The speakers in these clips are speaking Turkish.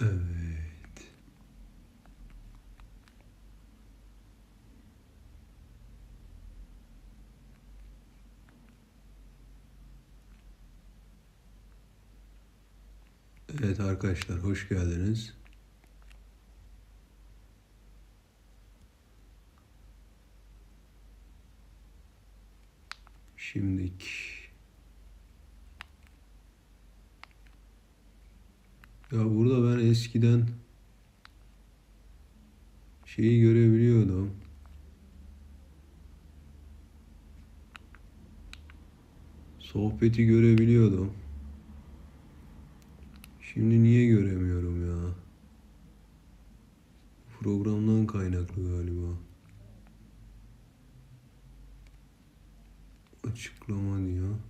Evet. Evet arkadaşlar hoş geldiniz. Şimdilik Ya burada ben eskiden şeyi görebiliyordum. Sohbeti görebiliyordum. Şimdi niye göremiyorum ya? Programdan kaynaklı galiba. Açıklama diyor.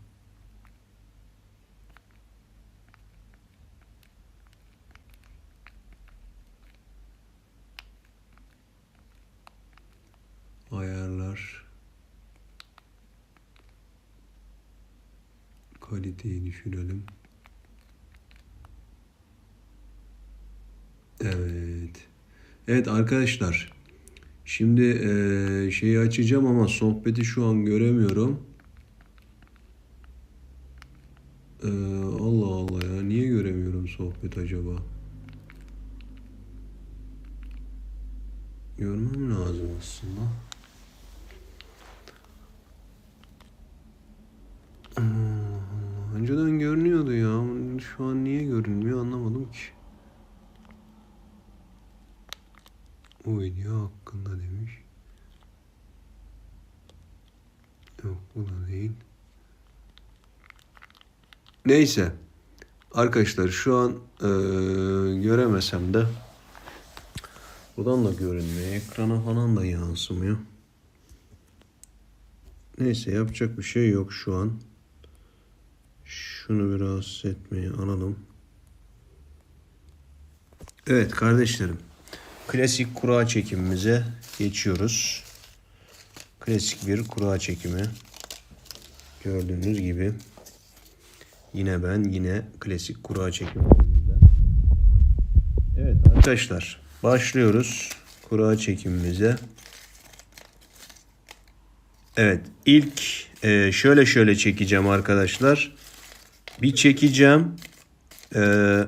Ayarlar. Kaliteyi düşürelim. Evet. Evet arkadaşlar. Şimdi eee, şeyi açacağım ama sohbeti şu an göremiyorum. Eee, Allah Allah ya niye göremiyorum sohbet acaba? Görmem lazım aslında. Allah Allah. Önceden görünüyordu ya. Şu an niye görünmüyor anlamadım ki. O video hakkında demiş. Yok bu da değil. Neyse. Arkadaşlar şu an eee, göremesem de buradan da görünmüyor. Ekrana falan da yansımıyor. Neyse yapacak bir şey yok şu an. Şunu bir rahatsız etmeyi alalım. Evet kardeşlerim. Klasik kura çekimimize geçiyoruz. Klasik bir kura çekimi. Gördüğünüz gibi. Yine ben yine klasik kura çekimi. Evet arkadaşlar başlıyoruz kura çekimimize. Evet ilk e, şöyle şöyle çekeceğim arkadaşlar. Bir çekeceğim. E,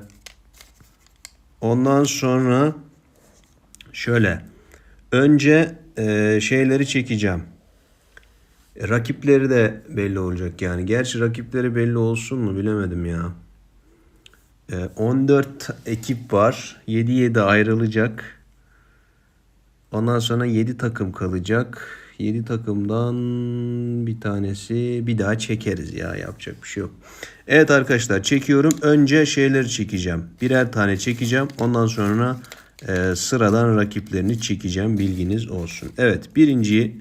ondan sonra şöyle önce e, şeyleri çekeceğim. E, rakipleri de belli olacak yani. Gerçi rakipleri belli olsun mu bilemedim ya. E, 14 ekip var. 7-7 ayrılacak. Ondan sonra 7 takım kalacak. 7 takımdan bir tanesi bir daha çekeriz ya yapacak bir şey yok. Evet arkadaşlar çekiyorum. Önce şeyleri çekeceğim. Birer tane çekeceğim. Ondan sonra e, sıradan rakiplerini çekeceğim. Bilginiz olsun. Evet birinci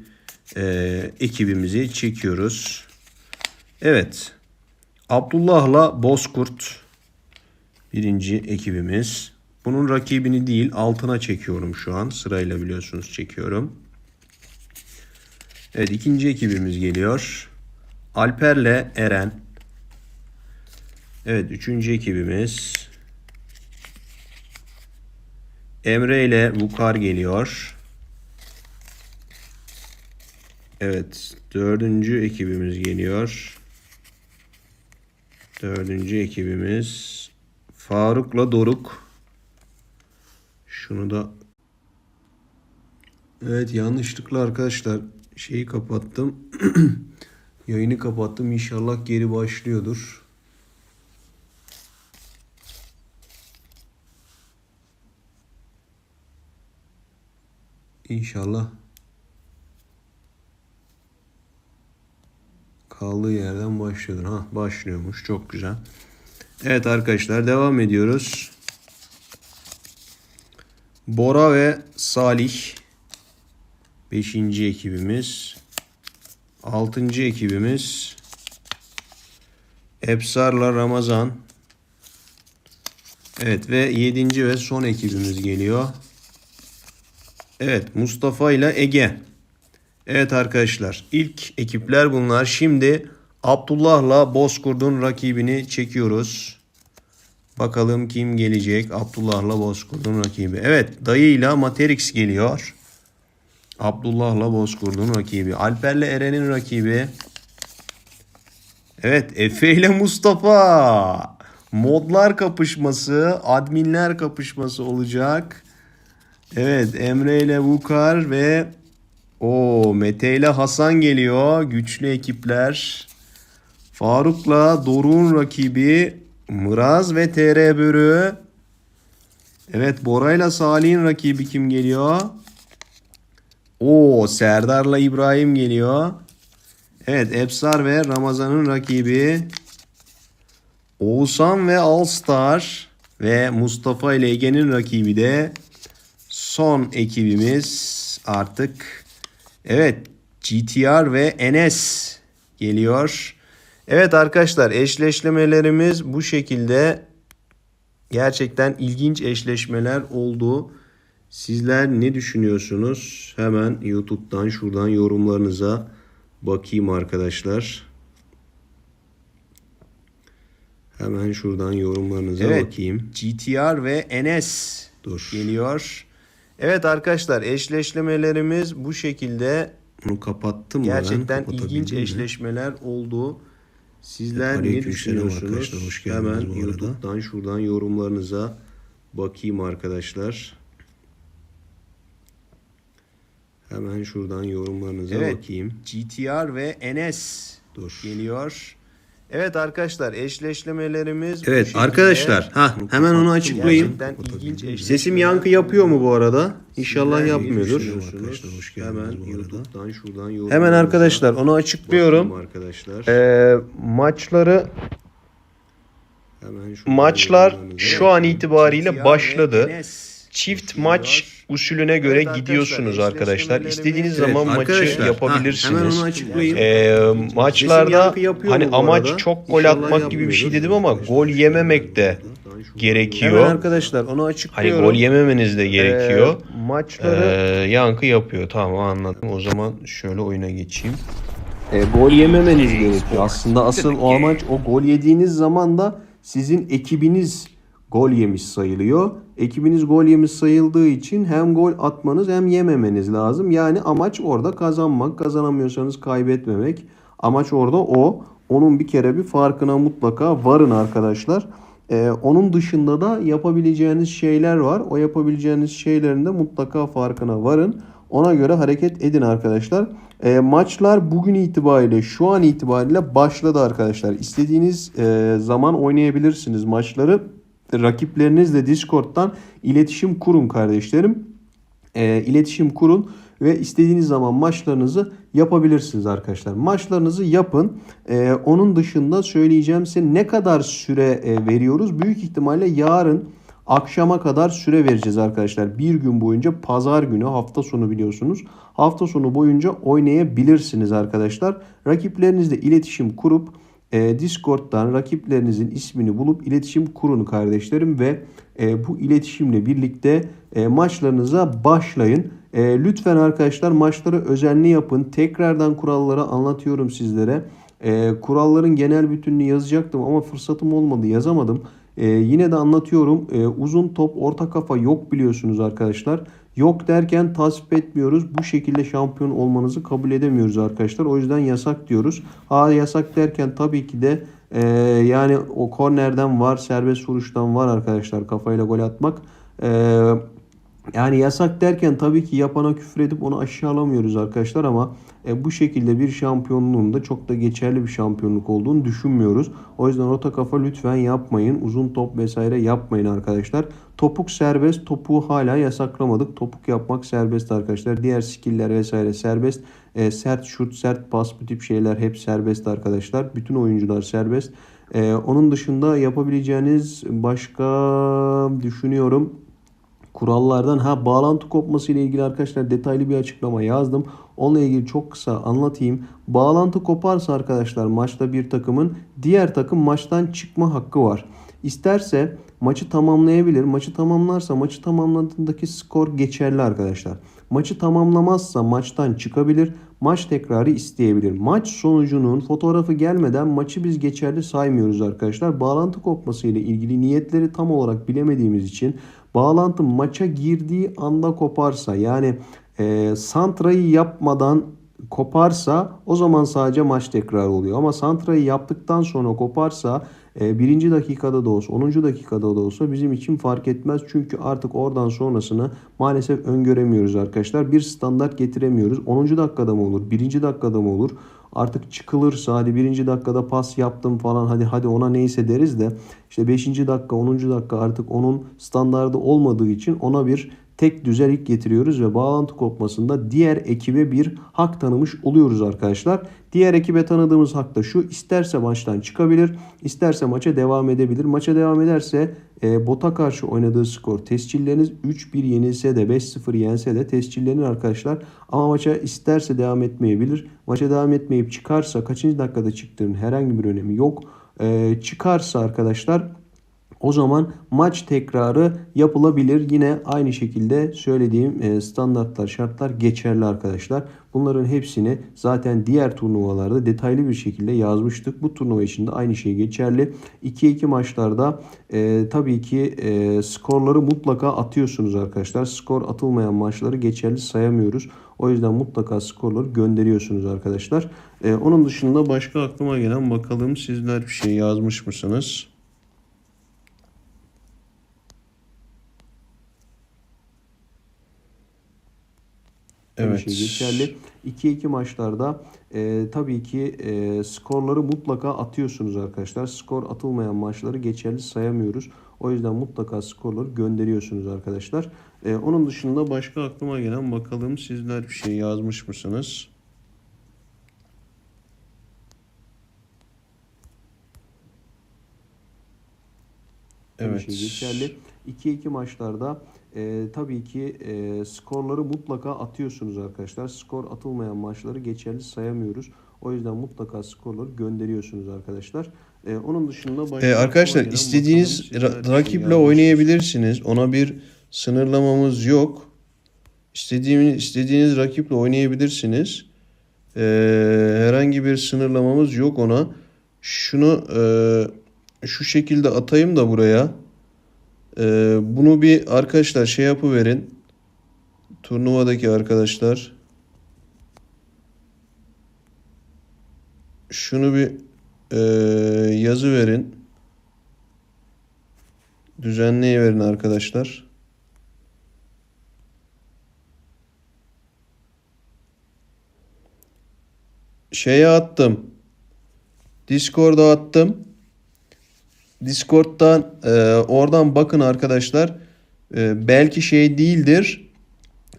e, ekibimizi çekiyoruz. Evet. Abdullah'la Bozkurt birinci ekibimiz. Bunun rakibini değil altına çekiyorum şu an. Sırayla biliyorsunuz çekiyorum. Evet ikinci ekibimiz geliyor. Alper'le Eren. Evet üçüncü ekibimiz. Emre ile Vukar geliyor. Evet dördüncü ekibimiz geliyor. Dördüncü ekibimiz Faruk'la Doruk. Şunu da Evet yanlışlıkla arkadaşlar şeyi kapattım. Yayını kapattım. İnşallah geri başlıyordur. İnşallah kaldığı yerden başlıyordur. Ha başlıyormuş. Çok güzel. Evet arkadaşlar devam ediyoruz. Bora ve Salih Beşinci ekibimiz. Altıncı ekibimiz. Ebsar'la Ramazan. Evet ve yedinci ve son ekibimiz geliyor. Evet Mustafa ile Ege. Evet arkadaşlar ilk ekipler bunlar. Şimdi Abdullah'la Bozkurt'un rakibini çekiyoruz. Bakalım kim gelecek? Abdullah'la Bozkurt'un rakibi. Evet dayıyla Materix geliyor. Abdullah'la Bozkurt'un rakibi. Alper'le Eren'in rakibi. Evet Efe ile Mustafa. Modlar kapışması, adminler kapışması olacak. Evet Emre ile Vukar ve o Mete ile Hasan geliyor. Güçlü ekipler. Faruk'la Doruk'un rakibi Mıraz ve TR Börü. Evet Bora'yla Salih'in rakibi kim geliyor? O Serdar'la İbrahim geliyor. Evet Epsar ve Ramazan'ın rakibi. Oğuzhan ve Allstar ve Mustafa ile Ege'nin rakibi de son ekibimiz artık. Evet GTR ve Enes geliyor. Evet arkadaşlar eşleşmelerimiz bu şekilde gerçekten ilginç eşleşmeler oldu. Sizler ne düşünüyorsunuz? Hemen YouTube'dan şuradan yorumlarınıza bakayım arkadaşlar. Hemen şuradan yorumlarınıza Evet. bakayım. GTR ve Enes Dur. geliyor. Evet arkadaşlar eşleşmelerimiz bu şekilde Bunu kapattım ben? gerçekten Kapatabildim ilginç mi? eşleşmeler oldu. Sizler ne Aleykümselam düşünüyorsunuz? Hemen. YouTube'dan şuradan yorumlarınıza bakayım arkadaşlar. Hemen şuradan yorumlarınıza Evet. bakayım. GTR ve Enes Dur. geliyor. Evet arkadaşlar eşleşmelerimiz Evet arkadaşlar ha hemen onu açıklayayım. Sesim yankı yapıyor mu bu arada? İnşallah Sizler yapmıyordur. hoş Hemen. YouTube'dan şuradan Hemen arkadaşlar onu açıklıyorum. arkadaşlar. Ee, maçları Hemen şuradan maçlar şu an itibariyle başladı. Çift maç usulüne göre Evet gidiyorsunuz arkadaşlar, İstediğiniz Evet zaman maçı ha, yapabilirsiniz. açıklayayım. Ee, maçlarda hani amaç arada? çok gol İnşallah atmak gibi bir şey dedim ama gol yememek de gerekiyor. Hemen arkadaşlar onu Hani açıklıyorum. gol yememeniz de gerekiyor. Ee, maçları Ee, yankı yapıyor. Tamam anladım. O zaman şöyle oyuna geçeyim. E, gol yememeniz gerekiyor. Aslında asıl o amaç o gol yediğiniz zaman da sizin ekibiniz gol yemiş sayılıyor. Ekibiniz gol yemiş sayıldığı için hem gol atmanız hem yememeniz lazım. Yani amaç orada kazanmak. Kazanamıyorsanız kaybetmemek. Amaç orada o. Onun bir kere bir farkına mutlaka varın arkadaşlar. Ee, onun dışında da yapabileceğiniz şeyler var. O yapabileceğiniz şeylerin de mutlaka farkına varın. Ona göre hareket edin arkadaşlar. Ee, maçlar bugün itibariyle şu an itibariyle başladı arkadaşlar. İstediğiniz e, zaman oynayabilirsiniz maçları. Rakiplerinizle Discord'dan iletişim kurun kardeşlerim. E, iletişim kurun ve istediğiniz zaman maçlarınızı yapabilirsiniz arkadaşlar. Maçlarınızı yapın. E, onun dışında söyleyeceğim size ne kadar süre e, veriyoruz? Büyük ihtimalle yarın akşama kadar süre vereceğiz arkadaşlar. Bir gün boyunca pazar günü hafta sonu biliyorsunuz. Hafta sonu boyunca oynayabilirsiniz arkadaşlar. Rakiplerinizle iletişim kurup e, Discord'dan rakiplerinizin ismini bulup iletişim kurun kardeşlerim ve e, bu iletişimle birlikte e, maçlarınıza başlayın. E, lütfen arkadaşlar maçları özenli yapın. Tekrardan kuralları anlatıyorum sizlere. E, kuralların genel bütününü yazacaktım ama fırsatım olmadı yazamadım. E, yine de anlatıyorum. E, uzun top orta kafa yok biliyorsunuz arkadaşlar. Yok derken tasvip etmiyoruz. Bu şekilde şampiyon olmanızı kabul edemiyoruz arkadaşlar. O yüzden yasak diyoruz. Ha yasak derken tabii ki de e, yani o kornerden var, serbest vuruştan var arkadaşlar kafayla gol atmak. E, yani yasak derken tabii ki yapana küfür edip onu aşağılamıyoruz arkadaşlar ama e, bu şekilde bir şampiyonluğun da çok da geçerli bir şampiyonluk olduğunu düşünmüyoruz. O yüzden rota kafa lütfen yapmayın. Uzun top vesaire yapmayın arkadaşlar. Topuk serbest. Topuğu hala yasaklamadık. Topuk yapmak serbest arkadaşlar. Diğer skiller vesaire serbest. E, sert şut, sert pas bu tip şeyler hep serbest arkadaşlar. Bütün oyuncular serbest. E, onun dışında yapabileceğiniz başka düşünüyorum kurallardan ha bağlantı kopması ile ilgili arkadaşlar detaylı bir açıklama yazdım. Onunla ilgili çok kısa anlatayım. Bağlantı koparsa arkadaşlar maçta bir takımın diğer takım maçtan çıkma hakkı var. İsterse maçı tamamlayabilir. Maçı tamamlarsa maçı tamamladığındaki skor geçerli arkadaşlar. Maçı tamamlamazsa maçtan çıkabilir. Maç tekrarı isteyebilir. Maç sonucunun fotoğrafı gelmeden maçı biz geçerli saymıyoruz arkadaşlar. Bağlantı kopması ile ilgili niyetleri tam olarak bilemediğimiz için bağlantı maça girdiği anda koparsa yani e, santrayı yapmadan koparsa o zaman sadece maç tekrar oluyor. Ama santrayı yaptıktan sonra koparsa e, birinci dakikada da olsa 10. dakikada da olsa bizim için fark etmez. Çünkü artık oradan sonrasını maalesef öngöremiyoruz arkadaşlar. Bir standart getiremiyoruz. 10. dakikada mı olur? 1. dakikada mı olur? Artık çıkılırsa hadi birinci dakikada pas yaptım falan hadi hadi ona neyse deriz de işte 5. dakika 10. dakika artık onun standardı olmadığı için ona bir tek düzelik getiriyoruz ve bağlantı kopmasında diğer ekibe bir hak tanımış oluyoruz arkadaşlar. Diğer ekibe tanıdığımız hak da şu isterse maçtan çıkabilir isterse maça devam edebilir. Maça devam ederse e, bota karşı oynadığı skor tescilleriniz 3-1 yenilse de 5-0 yense de tescillenir arkadaşlar. Ama maça isterse devam etmeyebilir. Maça devam etmeyip çıkarsa kaçıncı dakikada çıktığının herhangi bir önemi yok. E, çıkarsa arkadaşlar o zaman maç tekrarı yapılabilir. Yine aynı şekilde söylediğim e, standartlar, şartlar geçerli arkadaşlar. Bunların hepsini zaten diğer turnuvalarda detaylı bir şekilde yazmıştık. Bu turnuva için de aynı şey geçerli. 2-2 maçlarda e, tabii ki e, skorları mutlaka atıyorsunuz arkadaşlar. Skor atılmayan maçları geçerli sayamıyoruz. O yüzden mutlaka skorları gönderiyorsunuz arkadaşlar. E, onun dışında başka aklıma gelen bakalım sizler bir şey yazmış mısınız? Evet. Şey geçerli. 2-2 maçlarda e, tabii ki e, skorları mutlaka atıyorsunuz arkadaşlar. Skor atılmayan maçları geçerli sayamıyoruz. O yüzden mutlaka skorları gönderiyorsunuz arkadaşlar. E, onun dışında başka aklıma gelen bakalım sizler bir şey yazmış mısınız? Evet. Şey geçerli. 2-2 maçlarda e, tabii ki e, skorları mutlaka atıyorsunuz arkadaşlar. Skor atılmayan maçları geçerli sayamıyoruz. O yüzden mutlaka skorları gönderiyorsunuz arkadaşlar. E, onun dışında başka Ee, arkadaşlar istediğiniz ra- rakiple oynayabilirsiniz. Ona bir sınırlamamız yok. İstediğiniz istediğiniz rakiple oynayabilirsiniz. Ee, herhangi bir sınırlamamız yok ona. Şunu e, şu şekilde atayım da buraya. Ee, bunu bir arkadaşlar şey yapıverin. Turnuvadaki arkadaşlar. Şunu bir e, yazı verin. Düzenleyiverin arkadaşlar. Şeye attım. Discord'a attım. Discord'dan e, oradan bakın arkadaşlar. E, belki şey değildir.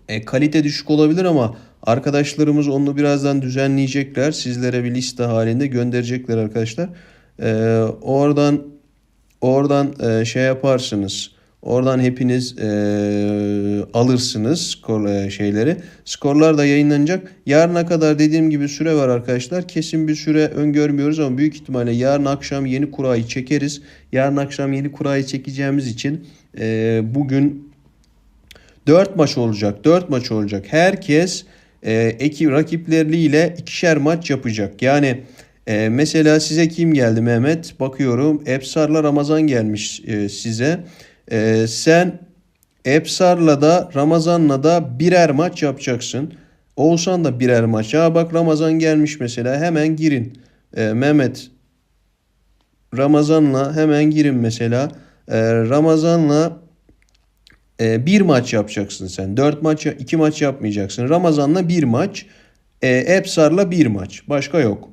E, kalite düşük olabilir ama arkadaşlarımız onu birazdan düzenleyecekler. Sizlere bir liste halinde gönderecekler arkadaşlar. E, oradan oradan e, şey yaparsınız. Oradan hepiniz e, alırsınız e, şeyleri. Skorlar da yayınlanacak. Yarına kadar dediğim gibi süre var arkadaşlar. Kesin bir süre öngörmüyoruz ama büyük ihtimalle yarın akşam yeni kurayı çekeriz. Yarın akşam yeni kurayı çekeceğimiz için e, bugün 4 maç olacak. 4 maç olacak. Herkes e, ekip rakipleriyle ikişer maç yapacak. Yani e, mesela size kim geldi Mehmet? Bakıyorum. Epsar'la Ramazan gelmiş e, size. E, sen Epsar'la da Ramazan'la da birer maç yapacaksın. Oğuzhan da birer maç. Ya bak Ramazan gelmiş mesela. Hemen girin. E, Mehmet Ramazan'la hemen girin mesela. E, Ramazan'la e, bir maç yapacaksın sen. Dört maç, iki maç yapmayacaksın. Ramazan'la bir maç. E, Epsar'la bir maç. Başka yok.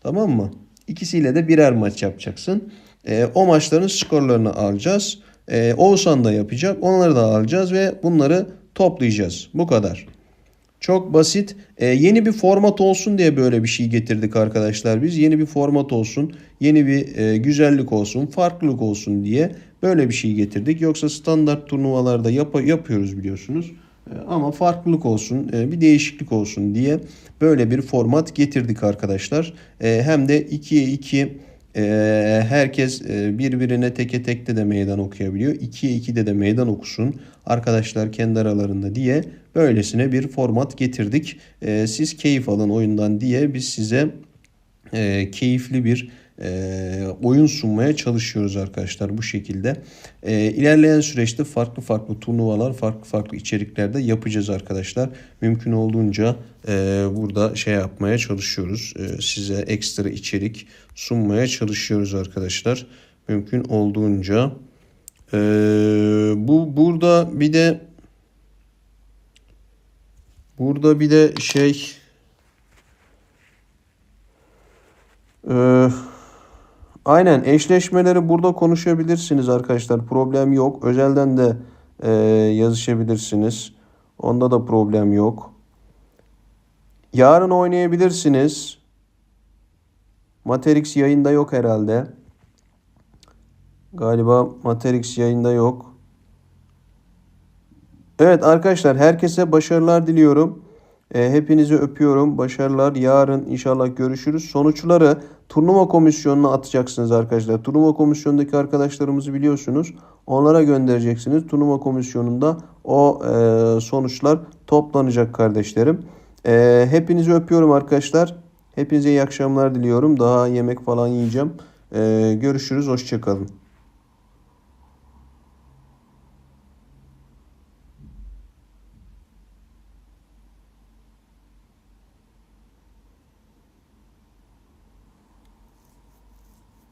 Tamam mı? İkisiyle de birer maç yapacaksın. E, o maçların skorlarını alacağız. E, Oğuzhan da yapacak. Onları da alacağız ve bunları toplayacağız. Bu kadar. Çok basit. E, yeni bir format olsun diye böyle bir şey getirdik arkadaşlar biz. Yeni bir format olsun, yeni bir e, güzellik olsun, farklılık olsun diye böyle bir şey getirdik. Yoksa standart turnuvalarda yap- yapıyoruz biliyorsunuz. E, ama farklılık olsun, e, bir değişiklik olsun diye böyle bir format getirdik arkadaşlar. E, hem de 2'ye 2 Herkes birbirine teke tekte de meydan okuyabiliyor. 2'ye 2'de de meydan okusun arkadaşlar kendi aralarında diye böylesine bir format getirdik. Siz keyif alın oyundan diye biz size keyifli bir e, oyun sunmaya çalışıyoruz arkadaşlar bu şekilde. E, ilerleyen süreçte farklı farklı turnuvalar, farklı farklı içeriklerde yapacağız arkadaşlar. Mümkün olduğunca e, burada şey yapmaya çalışıyoruz. E, size ekstra içerik sunmaya çalışıyoruz arkadaşlar. Mümkün olduğunca. Bu burada bir de burada bir de şey Ee, aynen eşleşmeleri burada konuşabilirsiniz arkadaşlar. Problem yok. Özelden de e, yazışabilirsiniz. Onda da problem yok. Yarın oynayabilirsiniz. Matrix yayında yok herhalde. Galiba Matrix yayında yok. Evet arkadaşlar herkese başarılar diliyorum. E, hepinizi öpüyorum. Başarılar. Yarın inşallah görüşürüz. Sonuçları turnuva komisyonuna atacaksınız arkadaşlar. Turnuva komisyonundaki arkadaşlarımızı biliyorsunuz. Onlara göndereceksiniz. Turnuva komisyonunda o e, sonuçlar toplanacak kardeşlerim. E, hepinizi öpüyorum arkadaşlar. Hepinize iyi akşamlar diliyorum. Daha yemek falan yiyeceğim. E, görüşürüz. Hoşçakalın.